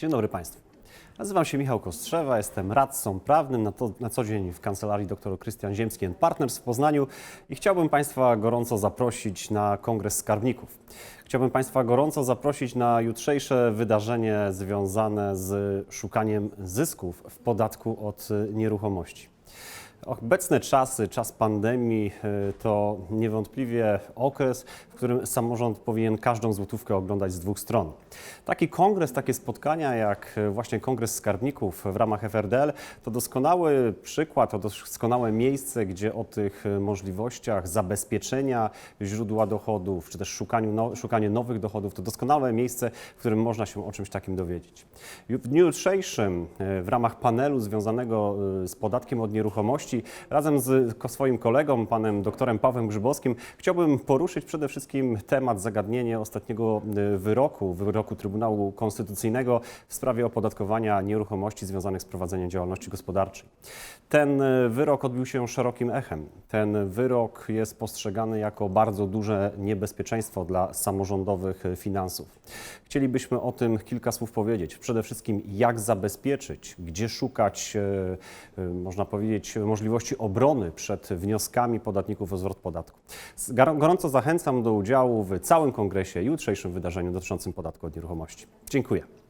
Dzień dobry Państwu. Nazywam się Michał Kostrzewa, jestem radcą prawnym na, to, na co dzień w kancelarii dr Krystian Ziemski Partners w Poznaniu i chciałbym Państwa gorąco zaprosić na Kongres Skarbników. Chciałbym Państwa gorąco zaprosić na jutrzejsze wydarzenie związane z szukaniem zysków w podatku od nieruchomości. Obecne czasy, czas pandemii y, to niewątpliwie okres, w którym samorząd powinien każdą złotówkę oglądać z dwóch stron. Taki kongres, takie spotkania jak y, właśnie Kongres Skarbników w ramach FRDL to doskonały przykład, to doskonałe miejsce, gdzie o tych y, możliwościach zabezpieczenia źródła dochodów, czy też szukaniu no, szukanie nowych dochodów, to doskonałe miejsce, w którym można się o czymś takim dowiedzieć. W dniu jutrzejszym w ramach panelu związanego z podatkiem od nieruchomości razem z swoim kolegą, panem doktorem Pawłem Grzybowskim, chciałbym poruszyć przede wszystkim temat, zagadnienie ostatniego y, wyroku, wyroku Trybunału Konstytucyjnego w sprawie opodatkowania nieruchomości związanych z prowadzeniem działalności gospodarczej. Ten y, wyrok odbił się szerokim echem. Ten wyrok jest postrzegany jako bardzo duże niebezpieczeństwo dla samorządowych finansów. Chcielibyśmy o tym kilka słów powiedzieć. Przede wszystkim, jak zabezpieczyć, gdzie szukać, e, e, można powiedzieć, możliwości obrony przed wnioskami podatników o zwrot podatku. Gorąco zachęcam do udziału w całym kongresie jutrzejszym wydarzeniu dotyczącym podatku od nieruchomości. Dziękuję.